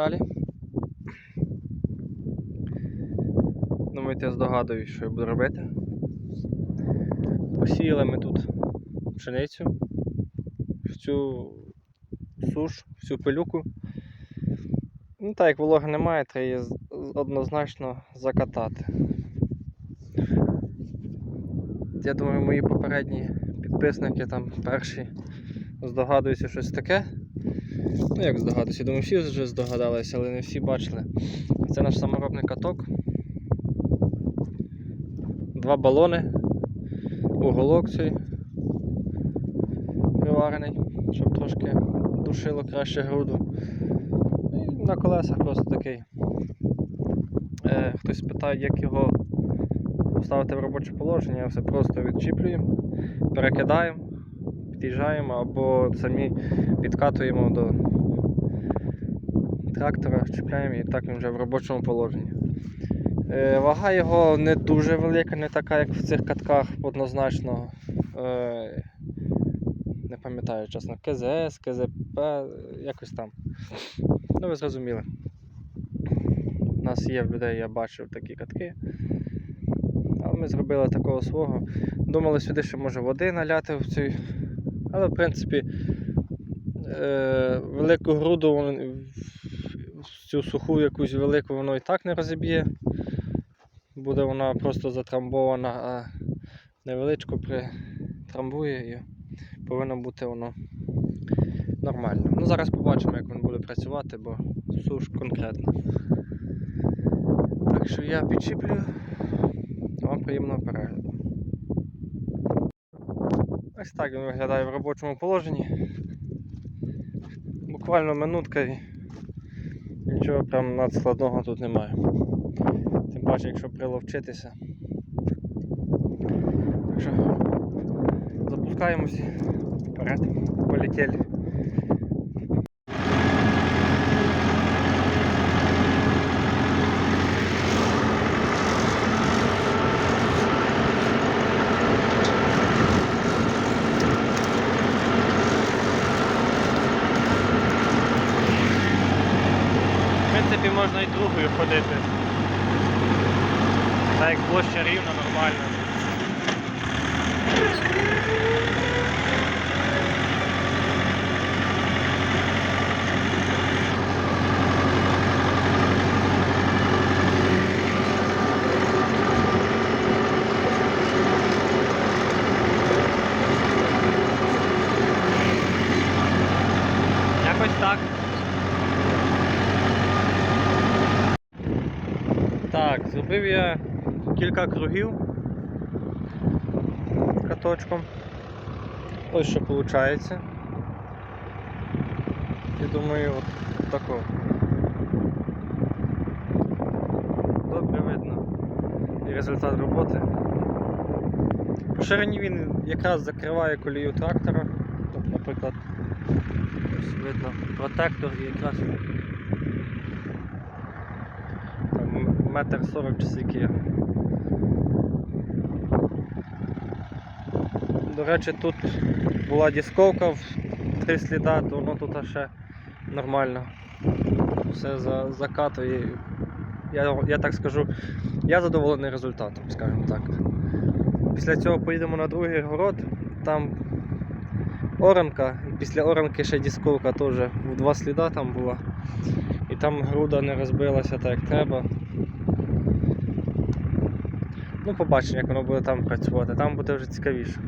каналі. Думаєте, я здогадуюсь, що я буду робити. Посіяли ми тут пшеницю, всю суш, всю пилюку. Ну так як вологи немає, треба її однозначно закатати. Я думаю, мої попередні підписники там перші здогадуються щось таке. Ну як здогадуюся, думаю, всі вже здогадалися, але не всі бачили. Це наш саморобний каток. Два балони, уголок цей приварений, щоб трошки душило краще груду. І на колесах просто такий. Е, хтось питає, як його поставити в робоче положення, все просто відчіплюємо, перекидаємо, під'їжджаємо або самі підкатуємо до трактора, чіпляємо і так він вже в робочому положенні. Е, Вага його не дуже велика, не така, як в цих катках, однозначно. Е, Не пам'ятаю, чесно, КЗС, КЗП, якось там. Ну, ви зрозуміли. У нас є в людей, я бачив такі катки. Але ми зробили такого свого. Думали сюди ще може води наляти в цю. Але в принципі е, велику груду цю суху якусь велику воно і так не розіб'є. Буде вона просто затрамбована, а невеличку притрамбує і повинно бути воно нормально. Ну зараз побачимо, як він буде працювати, бо суш конкретно. Так що я підчіплю. Вам приємного перегляду. Ось так він виглядає в робочому положенні. Буквально минутка і нічого прям надскладного тут немає. Тим паче, якщо приловчитися. Так що запускаємося вперед. Полетіли. Принципі, можна і другою ходити. Так як площа рівна, нормально. Якось так. Так, зробив я кілька кругів каточком. Ось що виходить. Я думаю, от тако. Добре видно і результат роботи. По ширині він якраз закриває колію трактора. Тобто, наприклад, ось видно протектор і якраз там метр сорок скільки. До речі, тут була дисковка в три сліда, то воно тут ще нормально. Все за, закатує. Я, я так скажу, я задоволений результатом, скажімо так. Після цього поїдемо на другий город, там оранка, і після оранки ще дисковка теж в два сліда там була. І там груда не розбилася так як треба. Ну, побачимо, як воно буде там працювати. Там буде вже цікавіше.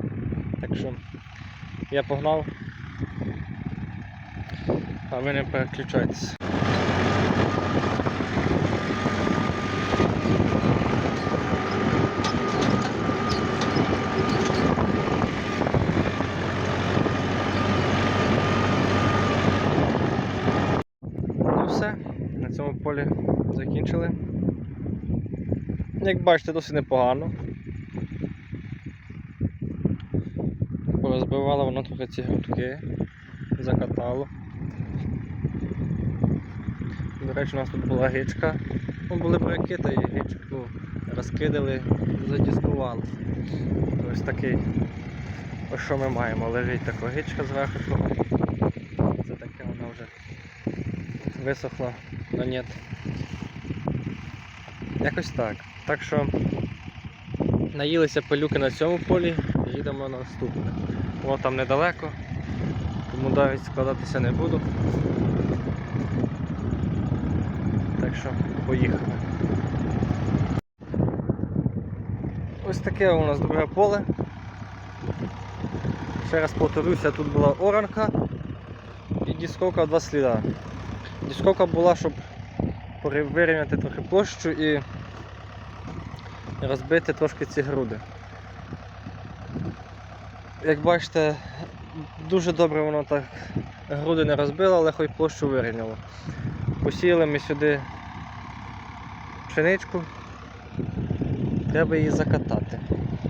Так що я погнав. А ви не переключайтесь. Ну на цьому полі закінчили. Як бачите, досить непогано. Порозбивало воно трохи ці грудки, закатало. До речі, у нас тут була гичка. Ну, були буряки, і гичку розкидали, задіскували. Ось такий. Ось що ми маємо. Лежить така гичка зверху. Це таке вона вже висохла но нет. Якось так. Так що наїлися пилюки на цьому полі, їдемо на наступне. Воно там недалеко, тому навіть складатися не буду. Так що поїхали. Ось таке у нас друге поле. Ще раз повторюся, тут була оранка і дісковка два сліда. Дісковка була, щоб вирівняти трохи площу і розбити трошки ці груди. Як бачите, дуже добре воно так груди не розбило, але хоч площу вирівняло. Посіяли ми сюди пшеничку, треба її закатати.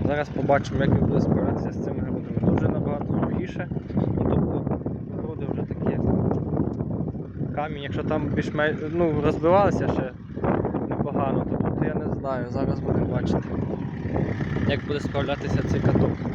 Зараз побачимо, як він буде справлятися з цими грудами. Дуже набагато сухіше, тобто груди вже такі камінь, якщо там більш-менш ну, розбивалися ще непогано, то я не знаю. Зараз будемо бачити, як буде справлятися цей каток.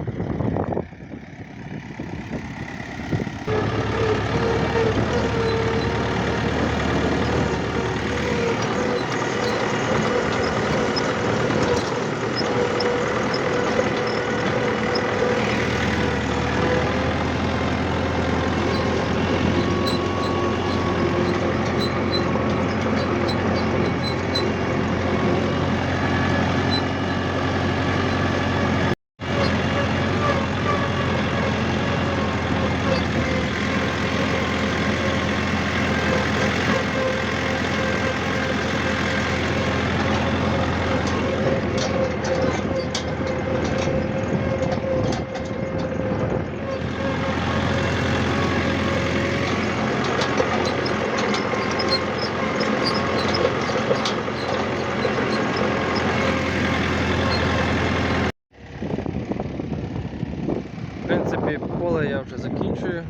Принципі, поле я вже закінчую.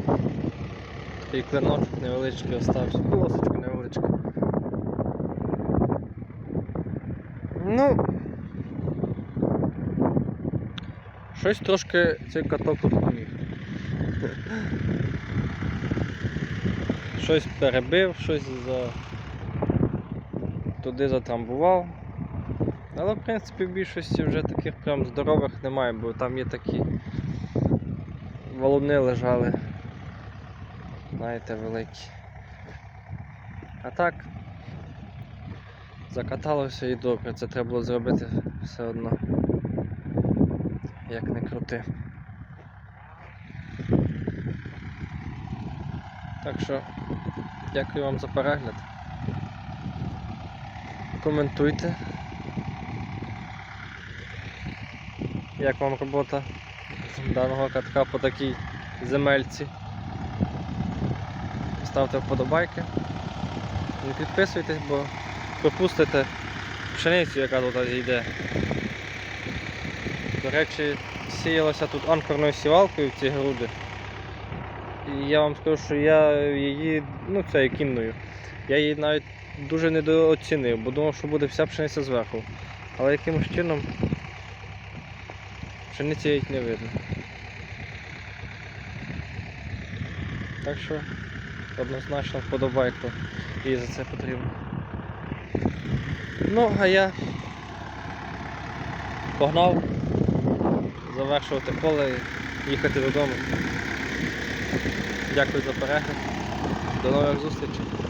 Такий клиночок невеличкий остався, полосочка невеличка. Ну, щось трошки цей каток тут. Щось перебив, щось за... туди затрамбував. Але в принципі в більшості вже таких прям здорових немає, бо там є такі валуни лежали. Знаєте, великі. А так, закаталося і добре, це треба було зробити все одно. Як не крути. Так що, дякую вам за перегляд. Коментуйте. Як вам робота даного катка по такій земельці? Ставте вподобайки. І підписуйтесь, бо пропустите пшеницю, яка тут йде. До речі, сіялося тут анкорною сівалкою в ці груди. І я вам скажу, що я її, ну цією кінною, я її навіть дуже недооцінив, бо думав, що буде вся пшениця зверху. Але якимось чином пшениці навіть не видно. Так що однозначно вподобайку і за це потрібно. Ну, а я погнав завершувати поле і їхати додому. Дякую за перегляд. До нових зустрічей.